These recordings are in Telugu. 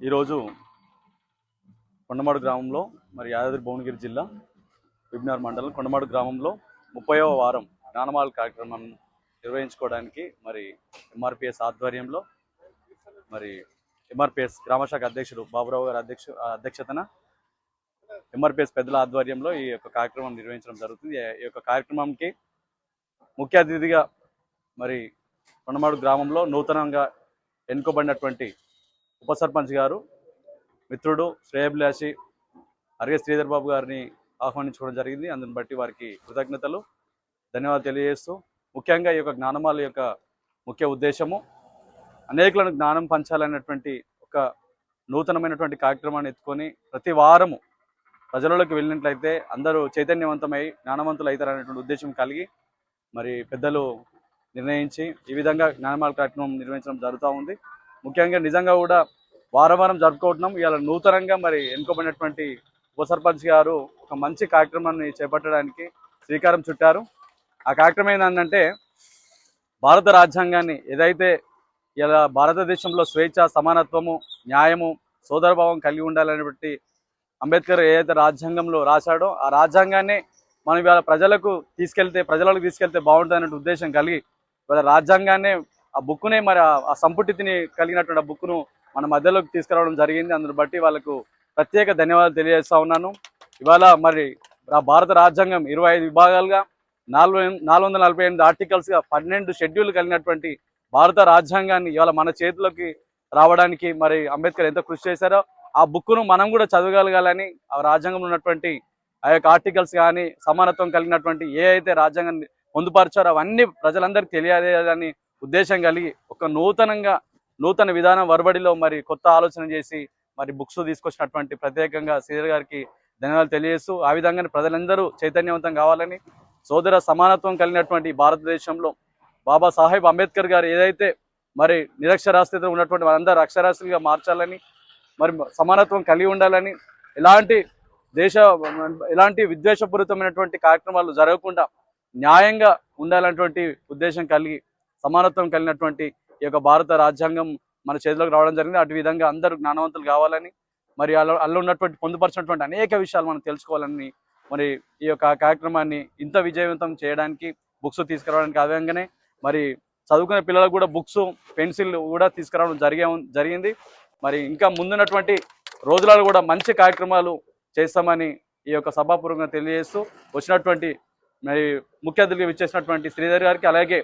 ఈరోజు కొండమాడు గ్రామంలో మరి యాదాద్రి భువనగిరి జిల్లా విబ్నార్ మండలం కొండమాడు గ్రామంలో ముప్పైవ వారం జ్ఞానమాల కార్యక్రమం నిర్వహించుకోవడానికి మరి ఎంఆర్పిఎస్ ఆధ్వర్యంలో మరి ఎంఆర్పిఎస్ గ్రామశాఖ అధ్యక్షుడు బాబురావు గారి అధ్యక్ష అధ్యక్షతన ఎంఆర్పిఎస్ పెద్దల ఆధ్వర్యంలో ఈ యొక్క కార్యక్రమం నిర్వహించడం జరుగుతుంది. ఈ- ఈ యొక్క కార్యక్రమంకి ముఖ్య అతిథిగా మరి కొండమాడు గ్రామంలో నూతనంగా ఎన్నుకోబడినటువంటి ఉప సర్పంచ్ గారు మిత్రుడు శ్రేయభిలాషి అరగే శ్రీధర్ బాబు గారిని ఆహ్వానించుకోవడం జరిగింది. అందుని బట్టి వారికి కృతజ్ఞతలు ధన్యవాదాలు తెలియజేస్తూ ముఖ్యంగా ఈ యొక్క జ్ఞానమాల యొక్క ముఖ్య ఉద్దేశము అనేకులను జ్ఞానం పంచాలనేటువంటి ఒక నూతనమైనటువంటి కార్యక్రమాన్ని ఎత్తుకొని ప్రతి వారము ప్రజలలోకి వెళ్ళినట్లయితే అందరూ చైతన్యవంతమై జ్ఞానవంతులు అవుతారనేటువంటి ఉద్దేశం కలిగి మరి పెద్దలు నిర్ణయించి ఈ విధంగా జ్ఞానమాల కార్యక్రమం నిర్వహించడం జరుగుతూ ఉంది. ముఖ్యంగా నిజంగా కూడా వారం వారం జరుపుకుంటున్నాం. ఇవాళ నూతనంగా మరి ఎన్నుకోబడినటువంటి ఉప సర్పంచ్ గారు ఒక మంచి కార్యక్రమాన్ని చేపట్టడానికి శ్రీకారం చుట్టారు. ఆ కార్యక్రమం ఏంటంటే భారత రాజ్యాంగాన్ని ఏదైతే ఇలా భారతదేశంలో స్వేచ్ఛ సమానత్వము న్యాయము సోదరభావం కలిగి ఉండాలనేటువంటి అంబేద్కర్ ఏదైతే రాజ్యాంగంలో రాశాడో ఆ రాజ్యాంగాన్ని మనం ఇవాళ ప్రజలకు తీసుకెళ్తే ప్రజలకు తీసుకెళ్తే బాగుంటుంది అనే ఉద్దేశం కలిగి ఇవాళ రాజ్యాంగాన్ని ఆ బుక్నే మరి ఆ- సంపుటితిని కలిగినటువంటి ఆ బుక్ను మన మధ్యలోకి తీసుకురావడం జరిగింది. అందుని బట్టి వాళ్ళకు ప్రత్యేక ధన్యవాదాలు తెలియజేస్తా ఉన్నాను. ఇవాళ మరి భారత రాజ్యాంగం ఇరవై ఐదు విభాగాలుగా నాలుగు నాలుగు వందల నలభై ఎనిమిది ఆర్టికల్స్గా పన్నెండు షెడ్యూల్ కలిగినటువంటి భారత రాజ్యాంగాన్ని ఇవాళ మన చేతిలోకి రావడానికి మరి అంబేద్కర్ ఎంత కృషి చేశారో ఆ బుక్ను మనం కూడా చదవగలగాలని ఆ రాజ్యాంగంలో ఉన్నటువంటి ఆ యొక్క ఆర్టికల్స్ కానీ సమానత్వం కలిగినటువంటి ఏ అయితే రాజ్యాంగాన్ని పొందుపరిచారో అవన్నీ ప్రజలందరికీ తెలియాలని ఉద్దేశం కలిగి ఒక నూతనంగా నూతన విధానం వరబడిలో మరి కొత్త ఆలోచన చేసి మరి బుక్స్ తీసుకొచ్చినటువంటి ప్రత్యేకంగా శ్రీధర్ గారికి ధన్యవాదాలు తెలియజేస్తూ ఆ విధంగానే ప్రజలందరూ చైతన్యవంతం కావాలని సోదర సమానత్వం కలిగినటువంటి భారతదేశంలో బాబా సాహెబ్ అంబేద్కర్ గారు ఏదైతే మరి నిరక్షరాస్యత ఉన్నటువంటి వారందరూ అక్షరాస్యులుగా మార్చాలని మరి సమానత్వం కలిగి ఉండాలని ఎలాంటి దేశ ఎలాంటి విద్వేషపూరితమైనటువంటి కార్యక్రమాలు జరగకుండా న్యాయంగా ఉండాలన్నటువంటి ఉద్దేశం కలిగి సమానత్వం కలిగినటువంటి ఈ యొక్క భారత రాజ్యాంగం మన చేతిలోకి రావడం జరిగింది. అటు విధంగా అందరూ జ్ఞానవంతులు కావాలని మరి అలా అల్లు ఉన్నటువంటి పొందుపరిచినటువంటి అనేక విషయాలు మనం తెలుసుకోవాలని మరి ఈ యొక్క కార్యక్రమాన్ని ఇంత విజయవంతం చేయడానికి బుక్స్ తీసుకురావడానికి అదేవిధంగానే మరి చదువుకునే పిల్లలకు కూడా బుక్స్ పెన్సిల్ కూడా తీసుకురావడం జరిగే జరిగింది. మరి ఇంకా ముందున్నటువంటి రోజులలో కూడా మంచి కార్యక్రమాలు చేస్తామని ఈ యొక్క సభాపూర్వకంగా తెలియజేస్తూ వచ్చినటువంటి మరి ముఖ్య అతిథిగా విచ్చేసినటువంటి శ్రీధర్ గారికి అలాగే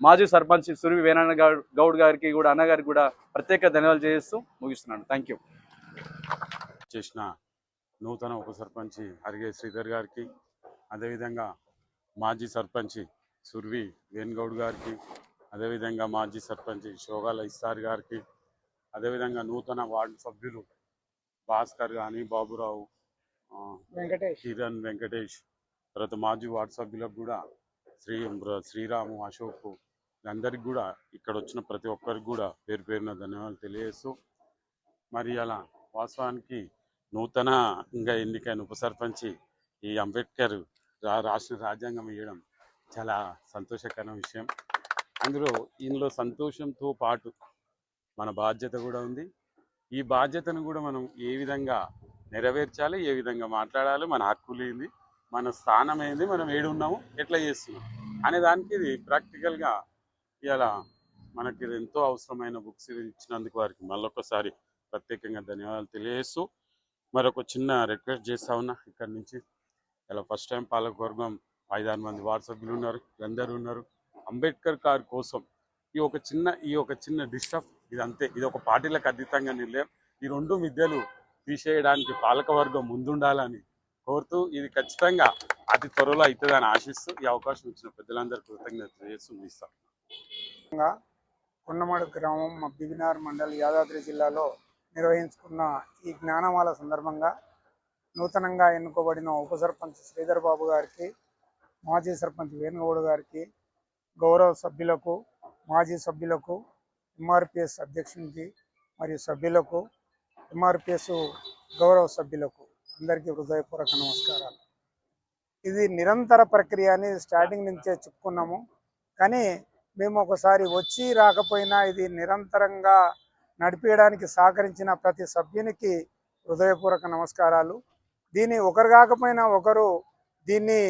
మాజీ సర్పంచ్ సురవి వేనాన్న గౌడ్ గౌడ్ గారికి కూడా అన్నగారికి కూడా ప్రత్యేక ధన్యవాదాలు చేస్తూ ముగిస్తున్నాను. థ్యాంక్ యూ చేసిన నూతన ఉప సర్పంచి అరిగే శ్రీధర్ గారికి అదేవిధంగా మాజీ సర్పంచి సుర్వి వేణుగౌడ్ గారికి అదేవిధంగా మాజీ సర్పంచి షోగాల ఇస్తార్ గారికి అదేవిధంగా నూతన వార్డు సభ్యులు భాస్కర్ కానీ బాబురావు వెంకటేష్. కిరణ్ వెంకటేష్ తర్వాత మాజీ వార్డు సభ్యులకు కూడా శ్రీ శ్రీరాము అశోక్ అందరికి కూడా ఇక్కడ వచ్చిన ప్రతి ఒక్కరికి కూడా పేరు పేరున ధన్యవాదాలు తెలియజేస్తూ మరి అలా వాస్తవానికి నూతనంగా ఎన్నికైన ఉప సర్పంచి ఈ అంబేద్కర్ రా- రాష్ట్ర రాజ్యాంగం ఇవ్వడం చాలా సంతోషకరమైన విషయం. అందులో ఇందులో సంతోషంతో పాటు మన బాధ్యత కూడా ఉంది. ఈ బాధ్యతను కూడా మనం ఏ విధంగా నెరవేర్చాలి ఏ విధంగా మాట్లాడాలి మన హక్కులు ఏంది మన స్థానం ఏంది మనం ఏడు ఉన్నాము ఎట్లా చేస్తున్నాం అనే దానికి ఇది ప్రాక్టికల్గా ఇలా మనకి ఇది ఎంతో అవసరమైన బుక్స్ ఇచ్చినందుకు వారికి మళ్ళొకసారి ప్రత్యేకంగా ధన్యవాదాలు తెలియజేస్తూ మరొక చిన్న రిక్వెస్ట్ చేస్తా ఉన్నా ఇక్కడ నుంచి. ఇలా ఫస్ట్ టైం పాలకవర్గం ఐదారు మంది వార్డు సభ్యులు ఉన్నారు అందరూ ఉన్నారు. అంబేద్కర్ గారి కోసం ఈ ఒక చిన్న ఈ ఒక చిన్న డిస్టర్బ్ ఇది అంతే ఇది ఒక పార్టీలకు అతీతంగా నిర్ణయం. ఈ రెండు విద్యలు తీసేయడానికి పాలకవర్గం ముందుండాలని కోరుతూ ఇది ఖచ్చితంగా అతి త్వరలో అవుతుందని ఆశిస్తూ ఈ అవకాశం ఇచ్చిన పెద్దలందరూ కృతజ్ఞతలు చేస్తూ ఇస్తాం కొండమడు గ్రామం మా బిబినార్ మండల్ యాదాద్రి జిల్లాలో నిర్వహించుకున్న ఈ జ్ఞానమాల సందర్భంగా నూతనంగా ఎన్నుకోబడిన ఉప సర్పంచ్ శ్రీధర్ బాబు గారికి మాజీ సర్పంచ్ వేణుగౌడ్ గారికి గౌరవ సభ్యులకు మాజీ సభ్యులకు ఎంఆర్పిఎస్ అధ్యక్షునికి మరియు సభ్యులకు ఎంఆర్పిఎస్ గౌరవ సభ్యులకు అందరికీ హృదయపూర్వక నమస్కారాలు. ఇది నిరంతర ప్రక్రియ అని స్టార్టింగ్ నుంచే చెప్పుకున్నాము. కానీ మేము ఒకసారి వచ్చి రాకపోయినా ఇది నిరంతరంగా నడిపించడానికి సహకరించిన ప్రతి సభ్యునికి హృదయపూర్వక నమస్కారాలు. దీన్ని ఒకరు కాకపోయినా ఒకరు దీన్ని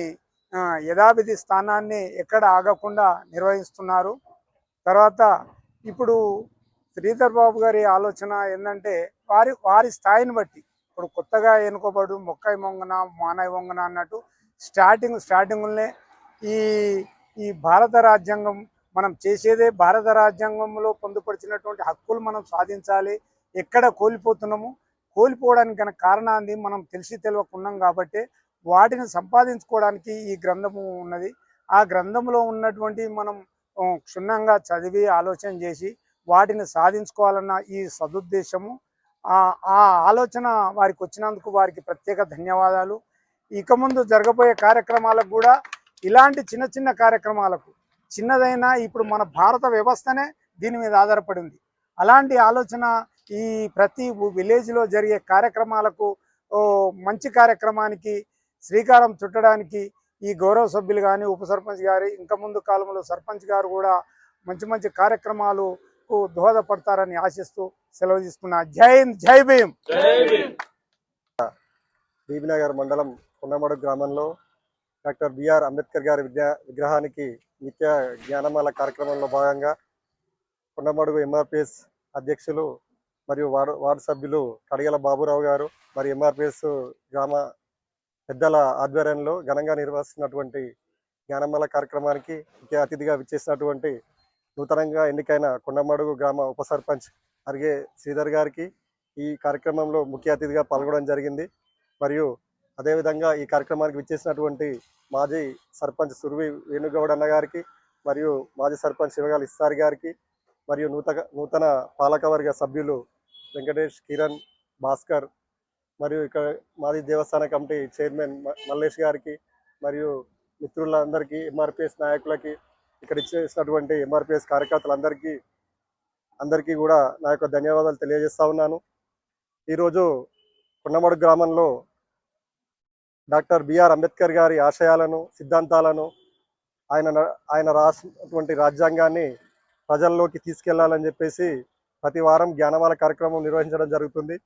ఆ, యథావిధి స్థానాన్ని ఎక్కడ ఆగకుండా నిర్వహిస్తున్నారు. తర్వాత ఇప్పుడు శ్రీధర్ బాబు గారి ఆలోచన ఏంటంటే వారి వారి స్థాయిని బట్టి ఇప్పుడు కొత్తగా ఎన్నుకోబడు మొక్కై మొంగన మానవ వంగన అన్నట్టు స్టార్టింగ్ స్టార్టింగ్లోనే ఈ ఈ భారత రాజ్యాంగం మనం చేసేదే భారత రాజ్యాంగంలో పొందుపరిచినటువంటి హక్కులు మనం సాధించాలి. ఎక్కడ కోల్పోతున్నాము? కోల్పోవడానికి గల కారణాన్ని మనం తెలిసి తెలియకున్నాం కాబట్టి వాటిని సంపాదించుకోవడానికి ఈ గ్రంథము ఉన్నది. ఆ గ్రంథంలో ఉన్నటువంటి మనం క్షుణ్ణంగా చదివి ఆలోచన చేసి వాటిని సాధించుకోవాలన్న ఈ సదుద్దేశము ఆ ఆ ఆలోచన వారికి వచ్చినందుకు వారికి ప్రత్యేక ధన్యవాదాలు. ఇక ముందు జరగబోయే కార్యక్రమాలకు కూడా ఇలాంటి చిన్న చిన్న కార్యక్రమాలకు చిన్నదైనా ఇప్పుడు మన భారత వ్యవస్థనే దీని మీద ఆధారపడింది. అలాంటి ఆలోచన ఈ ప్రతి విలేజ్లో జరిగే కార్యక్రమాలకు ఓ మంచి కార్యక్రమానికి శ్రీకారం చుట్టడానికి ఈ గౌరవ సభ్యులు కానీ ఉప సర్పంచ్ గారి ఇంకా ముందు కాలంలో సర్పంచ్ గారు కూడా మంచి మంచి కార్యక్రమాలకు దోహదపడతారని ఆశిస్తూ సెలవు తీసుకున్నా. జై హింద్ జై భీమ్! బీబీనగర్ మండలం కొండమడు గ్రామంలో డాక్టర్ బిఆర్ అంబేద్కర్ గారి విద్యా విగ్రహానికి నిత్య జ్ఞానమాల కార్యక్రమంలో భాగంగా కొండమడుగు ఎంఆర్పిఎస్ అధ్యక్షులు మరియు వార్డు వార్డు సభ్యులు కడిగల బాబురావు గారు మరియు ఎంఆర్పిఎస్ గ్రామ పెద్దల ఆధ్వర్యంలో ఘనంగా నిర్వహిస్తున్నటువంటి జ్ఞానమాల కార్యక్రమానికి ముఖ్య అతిథిగా విచ్చేసినటువంటి నూతనంగా ఎన్నికైన కొండమడుగు గ్రామ ఉప సర్పంచ్ అరిగే శ్రీధర్ గారికి ఈ కార్యక్రమంలో ముఖ్య అతిథిగా పాల్గొనడం జరిగింది. మరియు అదేవిధంగా ఈ కార్యక్రమానికి విచ్చేసినటువంటి మాజీ సర్పంచ్ సుర్వి వేణుగౌడ్ అన్న గారికి మరియు మాజీ సర్పంచ్ శివగాలి ఇస్తారి గారికి మరియు నూతన నూతన పాలకవర్గ సభ్యులు వెంకటేష్ కిరణ్ భాస్కర్ మరియు ఇక్కడ మాజీ దేవస్థాన కమిటీ చైర్మన్ మల్లేష్ గారికి మరియు మిత్రులందరికీ ఎంఆర్పిఎస్ నాయకులకి ఇక్కడ ఇచ్చేసినటువంటి ఎంఆర్పిఎస్ కార్యకర్తలందరికీ అందరికీ కూడా నా యొక్క ధన్యవాదాలు తెలియజేస్తా ఉన్నాను. ఈరోజు కొండమడు గ్రామంలో డాక్టర్ బిఆర్ అంబేద్కర్ గారి ఆశయాలను సిద్ధాంతాలను ఆయన ఆయన రాసినటువంటి రాజ్యాంగాన్ని ప్రజల్లోకి తీసుకెళ్ళాలని చెప్పేసి ప్రతి వారం జ్ఞానమాల కార్యక్రమం నిర్వహించడం జరుగుతుంది.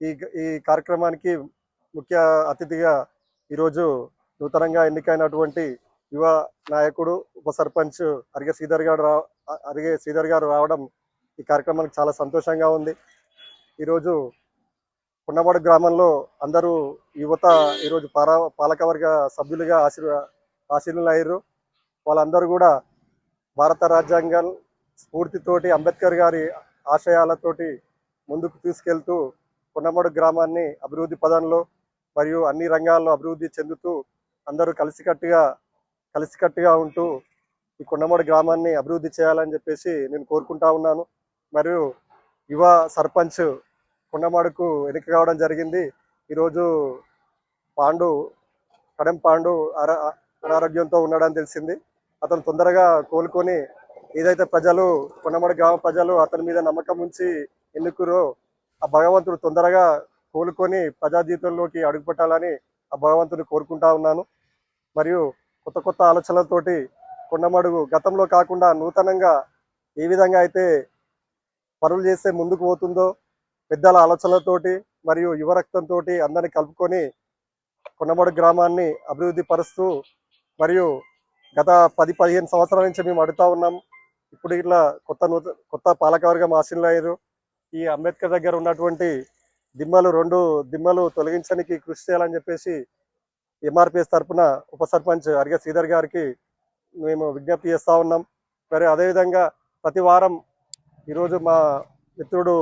ఈ ఈ కార్యక్రమానికి ముఖ్య అతిథిగా ఈరోజు నూతనంగా ఎన్నికైనటువంటి యువ నాయకుడు ఉప సర్పంచ్ అరిగే శ్రీధర్ గారు రా అరిగే శ్రీధర్ గారు రావడం ఈ కార్యక్రమానికి చాలా సంతోషంగా ఉంది. ఈరోజు కొండమడు గ్రామంలో అందరూ యువత ఈరోజు పారా పాలకవర్గ సభ్యులుగా ఆశీర్వ అయ్యారు వాళ్ళందరూ కూడా భారత రాజ్యాంగం స్ఫూర్తితోటి అంబేద్కర్ గారి ఆశయాలతోటి ముందుకు తీసుకెళ్తూ కొండమడు గ్రామాన్ని అభివృద్ధి పదంలో మరియు అన్ని రంగాల్లో అభివృద్ధి చెందుతూ అందరూ కలిసికట్టుగా కలిసికట్టుగా ఉంటూ ఈ కొండమడు గ్రామాన్ని అభివృద్ధి చేయాలని చెప్పేసి నేను కోరుకుంటా ఉన్నాను. మరియు యువ సర్పంచ్ కొండమాడుకు ఎన్నిక కావడం జరిగింది. ఈరోజు పాండు కడెం పాండు అనారోగ్యంతో ఉన్నాడని తెలిసింది. అతను తొందరగా కోలుకొని ఏదైతే ప్రజలు కొండమాడు గ్రామ ప్రజలు అతని మీద నమ్మకం ఉంచి ఎన్నుకురో ఆ భగవంతుడు తొందరగా కోలుకొని ప్రజా జీవితంలోకి అడుగుపెట్టాలని ఆ భగవంతుని కోరుకుంటా ఉన్నాను. మరియు కొత్త కొత్త ఆలోచనలతోటి కొండమడుగు గతంలో కాకుండా నూతనంగా ఏ విధంగా అయితే పనులు చేస్తే ముందుకు పోతుందో పెద్దల ఆలోచనలతోటి మరియు యువ రక్తంతో అందరిని కలుపుకొని కొండమడు గ్రామాన్ని అభివృద్ధి పరుస్తూ మరియు గత పది పదిహేను సంవత్సరాల నుంచి మేము అడుగుతా ఉన్నాం. ఇప్పుడు ఇట్లా కొత్త నూతన కొత్త పాలకవర్గం ఆశీనులు ఈ అంబేద్కర్ దగ్గర ఉన్నటువంటి దిమ్మలు రెండు దిమ్మలు తొలగించడానికి కృషి చేయాలని చెప్పేసి ఎంఆర్పిఎస్ తరఫున ఉప సర్పంచ్ అరిగ శ్రీధర్ గారికి మేము విజ్ఞప్తి చేస్తూ ఉన్నాం. మరి అదేవిధంగా ప్రతి వారం ఈరోజు మా మిత్రుడు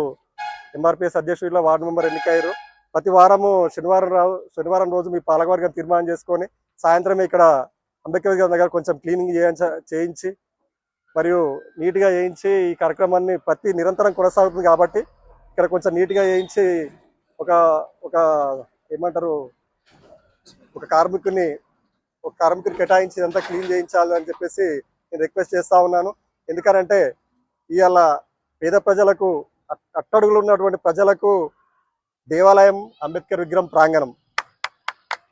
ఎంఆర్పిఎస్ అధ్యక్షుడిలో వార్డు మెంబర్ ఎన్నికయ్యారు. ప్రతి వారము శనివారం రావు శనివారం రోజు మీ పాలకవర్గం తీర్మానం చేసుకొని సాయంత్రం ఇక్కడ అంబేద్కర్ గారి దగ్గర కొంచెం క్లీనింగ్ చేయించ చేయించి మరియు నీట్గా చేయించి ఈ కార్యక్రమాన్ని ప్రతి నిరంతరం కొనసాగుతుంది కాబట్టి ఇక్కడ కొంచెం నీట్గా చేయించి ఒక ఒక ఏమంటారు ఒక కార్మికుని ఒక కార్మికుని కేటాయించి ఇదంతా క్లీన్ చేయించాలి అని చెప్పేసి నేను రిక్వెస్ట్ చేస్తా ఉన్నాను. ఎందుకనంటే ఇవాళ పేద ప్రజలకు అట్టడుగులు ఉన్నటువంటి ప్రజలకు దేవాలయం అంబేద్కర్ విగ్రహం ప్రాంగణం.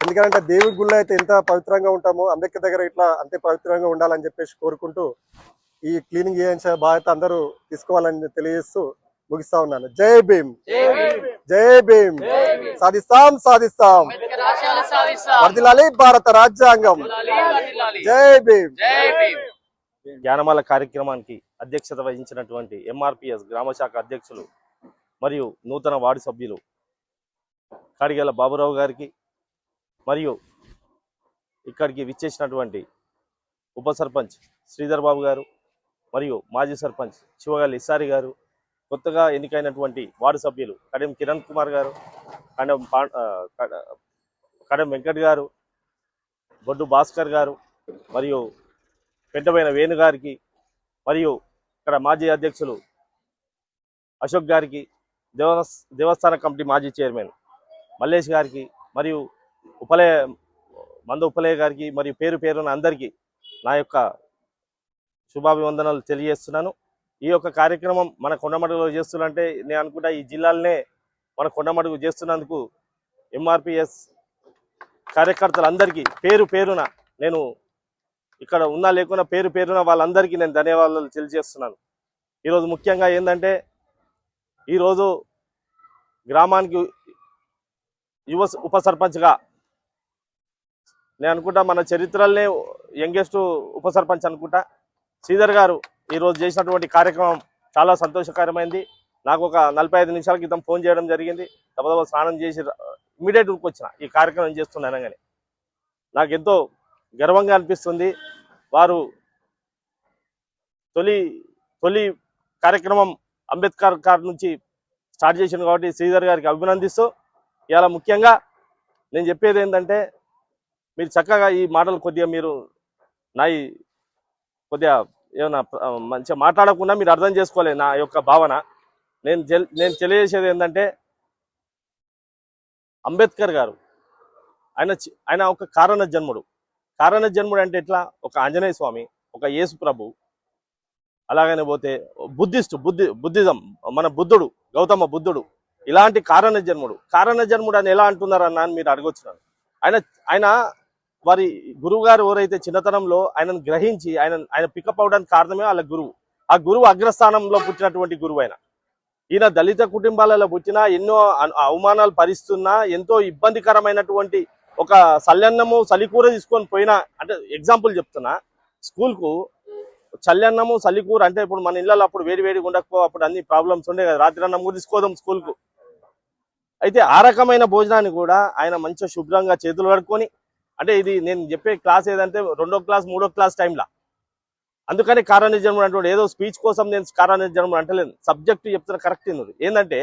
ఎందుకంటే దేవుడి గుళ్ళో అయితే ఎంత పవిత్రంగా ఉంటామో అంబేద్కర్ దగ్గర ఇట్లా అంతే పవిత్రంగా ఉండాలని చెప్పేసి కోరుకుంటూ ఈ క్లీనింగ్ చేయించే బాధ్యత అందరూ తీసుకోవాలని తెలియజేస్తూ ముగిస్తా ఉన్నాను. జై భీమ్. జై భీమ్. సాధిస్తాం సాధిస్తాం. వర్దిలాలి భారత రాజ్యాంగం. జై భీమ్. జ్ఞానమాల కార్యక్రమానికి అధ్యక్షత వహించినటువంటి ఎంఆర్పిఎస్ గ్రామ శాఖ అధ్యక్షులు మరియు నూతన వార్డు సభ్యులు కాడిగల బాబురావు గారికి మరియు ఇక్కడికి విచ్చేసినటువంటి ఉప సర్పంచ్ శ్రీధర్ బాబు గారు మరియు మాజీ సర్పంచ్ శివగల్లి ఇసారి గారు కొత్తగా ఎన్నికైనటువంటి వార్డు సభ్యులు కడెం కిరణ్ కుమార్ గారు కడెం కడెం వెంకట్ గారు బొడ్డు భాస్కర్ గారు మరియు పెద్దమైన వేణు గారికి మరియు ఇక్కడ మాజీ అధ్యక్షులు అశోక్ గారికి దేవస్ దేవస్థాన కమిటీ మాజీ చైర్మన్ మల్లేష్ గారికి మరియు ఉపలయ మంద ఉపలయ గారికి మరియు పేరు పేరున అందరికీ నా యొక్క శుభాభివందనలు తెలియజేస్తున్నాను. ఈ యొక్క కార్యక్రమం మన కొండమడుగులో చేస్తున్నంటే నేను అనుకుంటా ఈ జిల్లాలనే మన కొండమడుగు చేస్తున్నందుకు ఎంఆర్పిఎస్ కార్యకర్తలందరికీ పేరు పేరున నేను ఇక్కడ ఉన్నా లేకున్నా పేరు పేరున వాళ్ళందరికీ నేను ధన్యవాదాలు తెలియజేస్తున్నాను. ఈరోజు ముఖ్యంగా ఏంటంటే ఈరోజు గ్రామానికి యువ ఉప సర్పంచ్గా నేను అనుకుంటా మన చరిత్రలోనే యంగెస్ట్ ఉప సర్పంచ్ అనుకుంటా. శ్రీధర్ గారు ఈరోజు చేసినటువంటి కార్యక్రమం చాలా సంతోషకరమైంది. నాకు ఒక నలభై ఐదు నిమిషాల క్రితం ఫోన్ చేయడం జరిగింది. దబదబ స్నానం చేసి ఇమీడియట్ వచ్చిన ఈ కార్యక్రమం చేస్తున్నాను కానీ నాకు ఎంతో గర్వంగా అనిపిస్తుంది. వారు తొలి తొలి కార్యక్రమం అంబేద్కర్ గారి నుంచి స్టార్ట్ చేసింది కాబట్టి శ్రీధర్ గారికి అభినందిస్తూ ఇలా ముఖ్యంగా నేను చెప్పేది ఏంటంటే మీరు చక్కగా ఈ మాటలు కొద్దిగా మీరు నా ఈ కొద్దిగా ఏమన్నా మంచిగా మాట్లాడకుండా మీరు అర్థం చేసుకోలేదు నా యొక్క భావన. నేను తెల్- నేను తెలియజేసేది ఏంటంటే అంబేద్కర్ గారు ఆయన ఆయన ఒక కారణ జన్ముడు. కారణ జన్ముడు అంటే ఎట్లా? ఒక ఆంజనేయ స్వామి ఒక యేసు ప్రభు అలాగనే పోతే బుద్ధిస్టు బుద్ధి బుద్ధిజం మన బుద్ధుడు గౌతమ బుద్ధుడు ఇలాంటి కారణ జన్ముడు కారణ జన్ముడు అని ఎలా అంటున్నారు అన్న అని మీరు అడగొచ్చున్నాను ఆయన ఆయన వారి గురువు గారు ఎవరైతే చిన్నతనంలో ఆయనను గ్రహించి ఆయన ఆయన పికప్ అవడానికి కారణమే వాళ్ళ గురువు. ఆ గురువు అగ్రస్థానంలో పుట్టినటువంటి గురువు ఆయన. ఈయన దళిత కుటుంబాలలో పుట్టిన ఎన్నో అవమానాలు భరిస్తున్నా ఎంతో ఇబ్బందికరమైనటువంటి ఒక చల్లన్నము చలికూర తీసుకొని పోయినా అంటే ఎగ్జాంపుల్ చెప్తున్నా. స్కూల్కు చల్లన్నము చలికూర అంటే ఇప్పుడు మన ఇళ్ళలో అప్పుడు వేడి వేడిగా ఉండకపో అప్పుడు అన్ని ప్రాబ్లమ్స్ ఉండే కదా. రాత్రి అన్నం కూడా తీసుకోదాం స్కూల్కు. అయితే ఆ రకమైన భోజనాన్ని కూడా ఆయన మంచిగా శుభ్రంగా చేతులు కడుక్కొని అంటే ఇది నేను చెప్పే క్లాస్ ఏదంటే రెండో క్లాస్ మూడో క్లాస్ టైంలో అందుకని కారణిజన్ముడు అంటాడు ఏదో స్పీచ్ కోసం నేను కారణిజన్ముడు అంటలేను. సబ్జెక్ట్ చెప్తున్నా కరెక్ట్ ఏంటంటే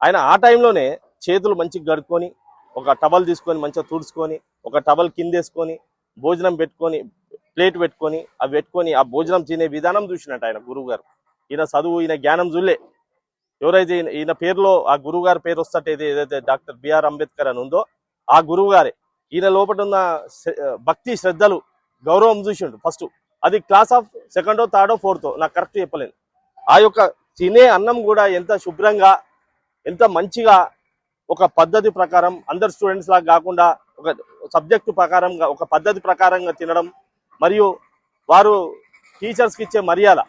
ఆయన ఆ టైంలోనే చేతులు మంచిగా గడుక్కొని ఒక టవల్ తీసుకొని మంచిగా తుడుచుకొని ఒక టవల్ కిందేసుకొని భోజనం పెట్టుకొని ప్లేట్ పెట్టుకొని అవి పెట్టుకొని ఆ భోజనం తినే విధానం చూసినట్టు ఆయన గురువు గారు ఈయన చదువు ఈయన జ్ఞానం చూలే ఎవరైతే ఈయన- పేరులో ఆ గురువు గారి పేరు వస్తట్టు ఏదైతే డాక్టర్ బిఆర్ అంబేద్కర్ అని ఉందో ఆ గురువు గారే ఈయన లోపల ఉన్న భక్తి శ్రద్ధలు గౌరవం చూసిండు ఫస్ట్. అది క్లాస్ ఆఫ్ సెకండో థర్డో ఫోర్తో. నాకు కరెక్ట్ చెప్పలేను. ఆ యొక్క తినే అన్నం కూడా ఎంత శుభ్రంగా ఎంత మంచిగా ఒక పద్ధతి ప్రకారం అందరు స్టూడెంట్స్ లాగా కాకుండా ఒక సబ్జెక్టు ప్రకారంగా ఒక పద్ధతి ప్రకారంగా తినడం మరియు వారు టీచర్స్కి ఇచ్చే మర్యాద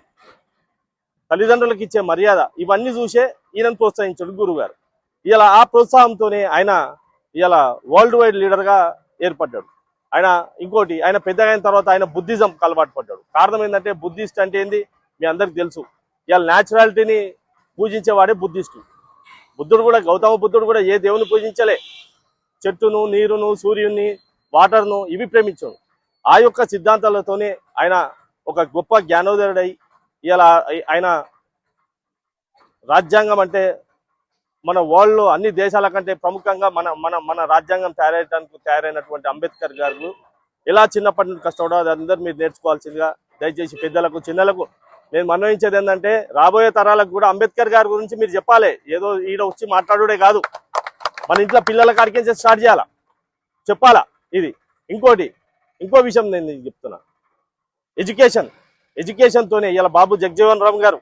తల్లిదండ్రులకు ఇచ్చే మర్యాద ఇవన్నీ చూసే ఈయనను ప్రోత్సహించాడు గురువు గారు ఇలా ఆ ప్రోత్సాహంతోనే ఆయన ఇలా వరల్డ్ వైడ్ లీడర్గా ఏర్పడ్డాడు. ఆయన ఇంకోటి ఆయన పెద్దగా అయిన తర్వాత ఆయన బుద్ధిజం అలవాటు పడ్డాడు కారణం ఏంటంటే బుద్ధిస్ట్ అంటే ఏంది? మీ అందరికి తెలుసు. ఇవాళ న్యాచురాలిటీని పూజించేవాడే బుద్ధిస్టు. బుద్ధుడు కూడా గౌతమ బుద్ధుడు కూడా ఏ దేవుని పూజించలే. చెట్టును నీరును సూర్యుని వాటర్ను ఇవి ప్రేమించాడు ఆ యొక్క సిద్ధాంతాలతోనే ఆయన ఒక గొప్ప జ్ఞానోదయుడై ఇలా ఆయన రాజ్యాంగం అంటే మన వరల్డ్లో అన్ని దేశాల కంటే ప్రముఖంగా మన మన మన రాజ్యాంగం తయారయ్యడానికి తయారైనటువంటి అంబేద్కర్ గారు. ఎలా చిన్నప్పటి నుండి కష్టపడో అది అందరూ మీరు నేర్చుకోవాల్సిందిగా దయచేసి పెద్దలకు చిన్నలకు నేను మన్వయించేది ఏంటంటే రాబోయే తరాలకు కూడా అంబేద్కర్ గారి గురించి మీరు చెప్పాలి. ఏదో ఈడ వచ్చి మాట్లాడుడే కాదు. మన ఇంట్లో పిల్లల కాడికి స్టార్ట్ చేయాలా? చెప్పాలా? ఇది. ఇంకోటి ఇంకో విషయం నేను చెప్తున్నా. ఎడ్యుకేషన్. ఎడ్యుకేషన్తోనే ఇలా బాబు జగజీవన్ రామ్ గారు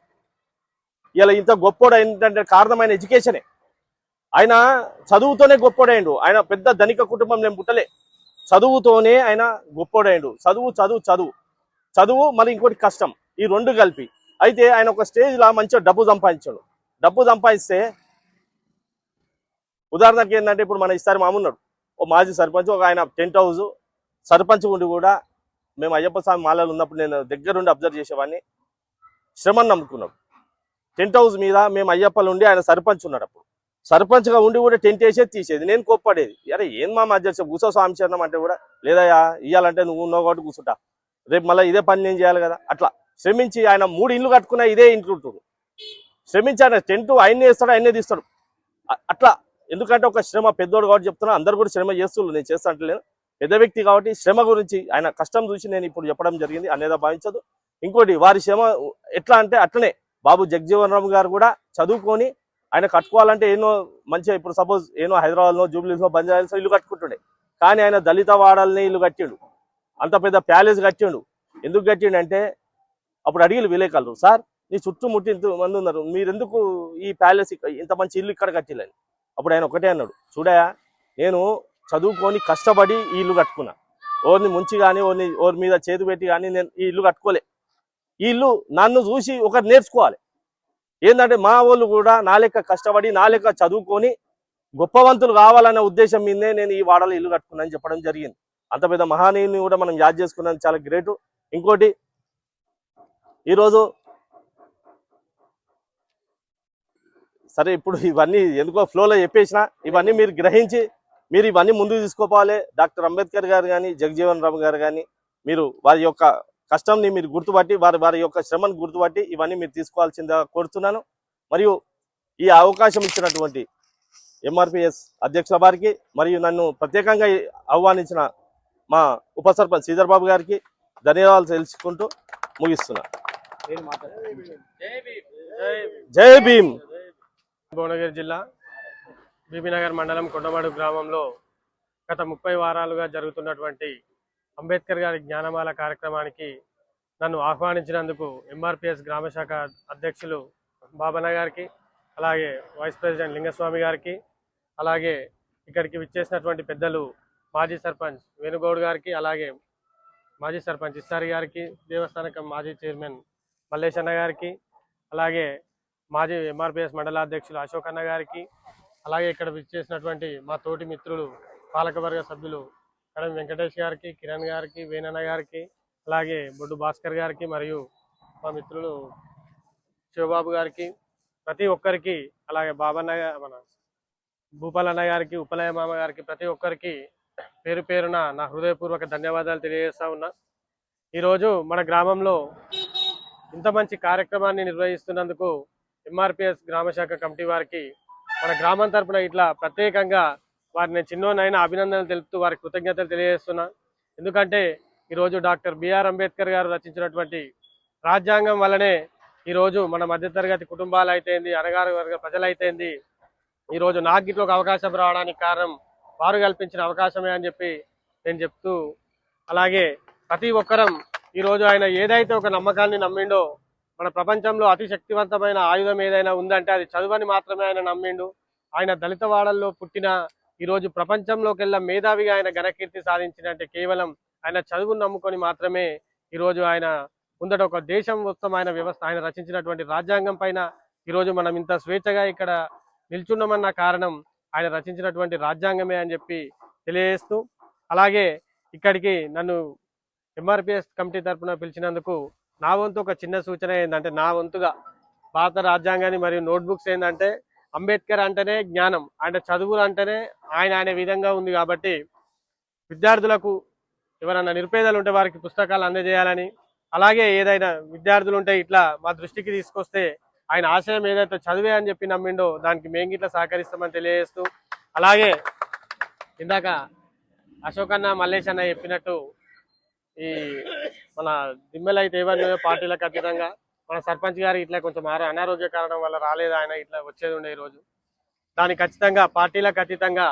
ఇలా ఇంత గొప్పోడు ఏంటంటే కారణమైన ఎడ్యుకేషనే. ఆయన చదువుతోనే గొప్పోడైండు. ఆయన పెద్ద ధనిక కుటుంబం నేను పుట్టలే. చదువుతోనే ఆయన గొప్పోడైండు. చదువు చదువు చదువు. చదువు మరి ఇంకోటి కష్టం. ఈ రెండు కలిపి. అయితే ఆయన ఒక స్టేజ్లో మంచిగా డబ్బు సంపాదించాడు. డబ్బు సంపాదిస్తే ఉదాహరణకి ఏంటంటే ఇప్పుడు మన ఈసారి మామున్నాడు ఓ మాజీ సర్పంచ్ ఒక ఆయన టెంట్ హౌస్ సర్పంచ్ ఉండి కూడా మేము అయ్యప్ప స్వామి మాలలు ఉన్నప్పుడు నేను దగ్గరుండి అబ్జర్వ్ చేసేవాడిని. శ్రమను నమ్ముకున్నాడు. టెంట్ హౌస్ మీద మేము అయ్యప్పలు ఉండి ఆయన సర్పంచ్ ఉన్నాడు అప్పుడు. సర్పంచ్గా ఉండి కూడా టెంట్ వేసేది తీసేది. నేను కోప్పడేది. అరే ఏం మా మధ్య కూర్చో స్వామి చరణం అంటే కూడా లేదయ్యా ఇయ్యాలంటే నువ్వు ఉన్నావు కాబట్టి కూర్చుంటా. రేపు మళ్ళీ ఇదే పని నేను చేయాలి కదా. అట్లా. శ్రమించి ఆయన మూడు ఇల్లు కట్టుకున్న ఇదే ఇంట్లో ఉంటుంది శ్రమించి ఆయన టెంట్ ఆయన్నే ఇస్తాడు ఆయన్నే తీస్తాడు. అట్లా. ఎందుకంటే ఒక శ్రమ పెద్దోడు కాబట్టి చెప్తున్నా అందరు కూడా శ్రమ చేస్తున్నారు. నేను చేస్తా అంటలేను పెద్ద వ్యక్తి కాబట్టి శ్రమ గురించి ఆయన కష్టం చూసి నేను ఇప్పుడు చెప్పడం జరిగింది అనేదా భావించదు. ఇంకోటి వారి శ్రమ ఎట్లా అంటే అట్లనే. బాబు జగజీవన్ రామ్ గారు కూడా చదువుకొని ఆయన కట్టుకోవాలంటే ఎన్నో మంచిగా ఇప్పుడు సపోజ్ ఏనో హైదరాబాద్లో జూబ్లీస్లో బంజారాల్స్లో ఇల్లు కట్టుకుంటుండే. కానీ ఆయన దళిత వాడల్ని ఇల్లు కట్టిండు. అంత పెద్ద ప్యాలెస్ కట్టిండు. ఎందుకు కట్టిండు అంటే అప్పుడు అడిగిలు విలేకరులు సార్ నీ చుట్టుముట్టి ఇంత మంది ఉన్నారు. మీరెందుకు ఈ ప్యాలెస్ ఇక్కడ- ఇంత మంచి ఇల్లు ఇక్కడ కట్టిల్లని? అప్పుడు ఆయన ఒకటే అన్నాడు. చూడయా నేను చదువుకొని కష్టపడి ఈ ఇల్లు కట్టుకున్నా. ఓర్ని ముంచి కానీ ఓర్ని ఓరి మీద చేతి పెట్టి కానీ నేను ఈ ఇల్లు కట్టుకోలే. ఈ ఇల్లు నన్ను చూసి ఒకరు నేర్చుకోవాలి. ఏంటంటే మా వాళ్ళు కూడా నా లెక్క కష్టపడి నా లెక్క చదువుకొని గొప్పవంతులు కావాలనే ఉద్దేశం మీదే నేను ఈ వాడలో ఇల్లు కట్టుకున్నాను చెప్పడం జరిగింది. అంత పెద్ద మహానీయుని కూడా మనం యాద్ చేసుకున్నాను చాలా గ్రేట్. ఇంకోటి ఈరోజు సరే ఇప్పుడు ఇవన్నీ ఎందుకో ఫ్లోలో చెప్పేసిన ఇవన్నీ మీరు గ్రహించి మీరు ఇవన్నీ ముందుకు తీసుకోపోవాలి. డాక్టర్ అంబేద్కర్ గారు కానీ జగజీవన్ రామ్ గారు కానీ మీరు వారి యొక్క కష్టంని మీరు గుర్తుపట్టి వారి వారి యొక్క శ్రమను గుర్తుపట్టి ఇవన్నీ మీరు తీసుకోవాల్సిందిగా కోరుతున్నాను. మరియు ఈ అవకాశం ఇచ్చినటువంటి ఎంఆర్పిఎస్ అధ్యక్షుల వారికి మరియు నన్ను ప్రత్యేకంగా ఆహ్వానించిన మా ఉప సర్పంచ్ గారికి ధన్యవాదాలు తెలుసుకుంటూ ముగిస్తున్నాను జై భీమ్. భువనగిరి జిల్లా బీబీనగర్ మండలం కొండమాడు గ్రామంలో గత ముప్పై వారాలుగా జరుగుతున్నటువంటి అంబేద్కర్ గారి జ్ఞానమాల కార్యక్రమానికి నన్ను ఆహ్వానించినందుకు ఎంఆర్పిఎస్ గ్రామ శాఖ అధ్యక్షులు బాబన్న గారికి అలాగే వైస్ ప్రెసిడెంట్ లింగస్వామి గారికి అలాగే ఇక్కడికి విచ్చేసినటువంటి పెద్దలు మాజీ సర్పంచ్ వేణుగౌడ్ గారికి అలాగే మాజీ సర్పంచ్ ఇస్తారి గారికి దేవస్థానకం మాజీ చైర్మన్ మల్లేశన్న గారికి అలాగే మాజీ ఎంఆర్పిఎస్ మండలాధ్యక్షులు అశోక్ అన్న గారికి అలాగే ఇక్కడ విచ్చేసినటువంటి మా తోటి మిత్రులు పాలకవర్గ సభ్యులు కడం వెంకటేష్ గారికి కిరణ్ గారికి వేణన్న గారికి అలాగే బొడ్డు భాస్కర్ గారికి మరియు మా మిత్రులు శివబాబు గారికి ప్రతి ఒక్కరికి అలాగే బాబన్న మన భూపాలన్న గారికి ఉపలయ మామ గారికి ప్రతి ఒక్కరికి పేరు పేరున నా హృదయపూర్వక ధన్యవాదాలు తెలియజేస్తా ఉన్నా. ఈరోజు మన గ్రామంలో ఇంత మంచి కార్యక్రమాన్ని నిర్వహిస్తున్నందుకు ఎంఆర్పిఎస్ గ్రామ శాఖ కమిటీ వారికి మన గ్రామం తరపున ఇట్లా ప్రత్యేకంగా వారిని చిన్నోనైనా అభినందనలు తెలుపుతూ వారికి కృతజ్ఞతలు తెలియజేస్తున్నా. ఎందుకంటే ఈరోజు డాక్టర్ బిఆర్ అంబేద్కర్ గారు రచించినటువంటి రాజ్యాంగం వల్లనే ఈరోజు మన మధ్యతరగతి కుటుంబాలు అయితేంది అనగారు వర్గ ప్రజలైతేంది ఈరోజు నాకు ఇట్లా ఒక అవకాశం రావడానికి కారణం వారు కల్పించిన అవకాశమే అని చెప్పి నేను చెప్తూ అలాగే ప్రతి ఒక్కరం ఈరోజు ఆయన ఏదైతే ఒక నమ్మకాన్ని నమ్మిండో మన ప్రపంచంలో అతి శక్తివంతమైన ఆయుధం ఏదైనా ఉందంటే అది చదువని మాత్రమే ఆయన నమ్మిండు. ఆయన దళిత వాడల్లో పుట్టిన ఈరోజు ప్రపంచంలోకెల్లా మేధావిగా ఆయన ఘనకీర్తి సాధించినంటే కేవలం ఆయన చదువును నమ్ముకొని మాత్రమే ఈరోజు ఆయన ముందట ఒక దేశం ఉత్తమైన ఆయన వ్యవస్థ ఆయన రచించినటువంటి రాజ్యాంగం పైన ఈరోజు మనం ఇంత స్వేచ్ఛగా ఇక్కడ నిల్చున్నామన్న కారణం ఆయన రచించినటువంటి రాజ్యాంగమే అని చెప్పి తెలియజేస్తూ అలాగే ఇక్కడికి నన్ను ఎంఆర్పిఎస్ కమిటీ తరఫున పిలిచినందుకు నా వంతు ఒక చిన్న సూచన ఏంటంటే నా వంతుగా భారత రాజ్యాంగాన్ని మరియు నోట్బుక్స్ ఏంటంటే అంబేద్కర్ అంటేనే జ్ఞానం ఆయన చదువులు అంటేనే ఆయన ఆయన విధంగా ఉంది కాబట్టి విద్యార్థులకు ఎవరైనా నిరుపేదలు ఉంటే వారికి పుస్తకాలు అందజేయాలని అలాగే ఏదైనా విద్యార్థులు ఉంటే ఇట్లా మా దృష్టికి తీసుకొస్తే ఆయన ఆశయం ఏదైతే చదివే అని చెప్పి నమ్మిండో దానికి మేము ఇట్లా సహకరిస్తామని తెలియజేస్తూ అలాగే ఇందాక అశోక్ అన్న మల్లేష్ అన్న చెప్పినట్టు ఈ మన దిమ్మల అయితే పార్టీలకు అతీతంగా మన సర్పంచ్ గారు ఇట్లా కొంచెం ఆరో- అనారోగ్య కారణం వల్ల రాలేదు ఆయన ఇట్లా వచ్చేది ఉండే ఈరోజు రోజు. దానికి ఖచ్చితంగా పార్టీలకు అతీతంగా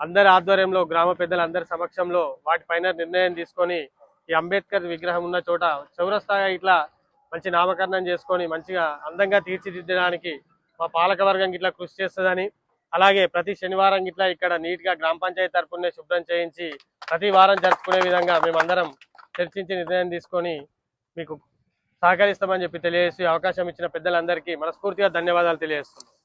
అందరి ఆధ్వర్యంలో గ్రామ పెద్దల అందరి సమక్షంలో వాటిపైన నిర్ణయం తీసుకొని ఈ అంబేద్కర్ విగ్రహం ఉన్న చోట చౌరస్తాగా ఇట్లా మంచి నామకరణం చేసుకొని మంచిగా అందంగా తీర్చిదిద్దడానికి మా పాలక వర్గం ఇట్లా కృషి చేస్తుందని అలాగే ప్రతి శనివారం ఇట్లా ఇక్కడ నీట్గా గ్రామ పంచాయతీ తరపునే శుభ్రం చేయించి ప్రతి వారం జరుపుకునే విధంగా మేమందరం చర్చించి నిర్ణయం తీసుకొని మీకు సహకరిస్తామని చెప్పి తెలియజేసి అవకాశం ఇచ్చిన పెద్దలందరికీ మనస్ఫూర్తిగా ధన్యవాదాలు తెలియజేస్తున్నాం.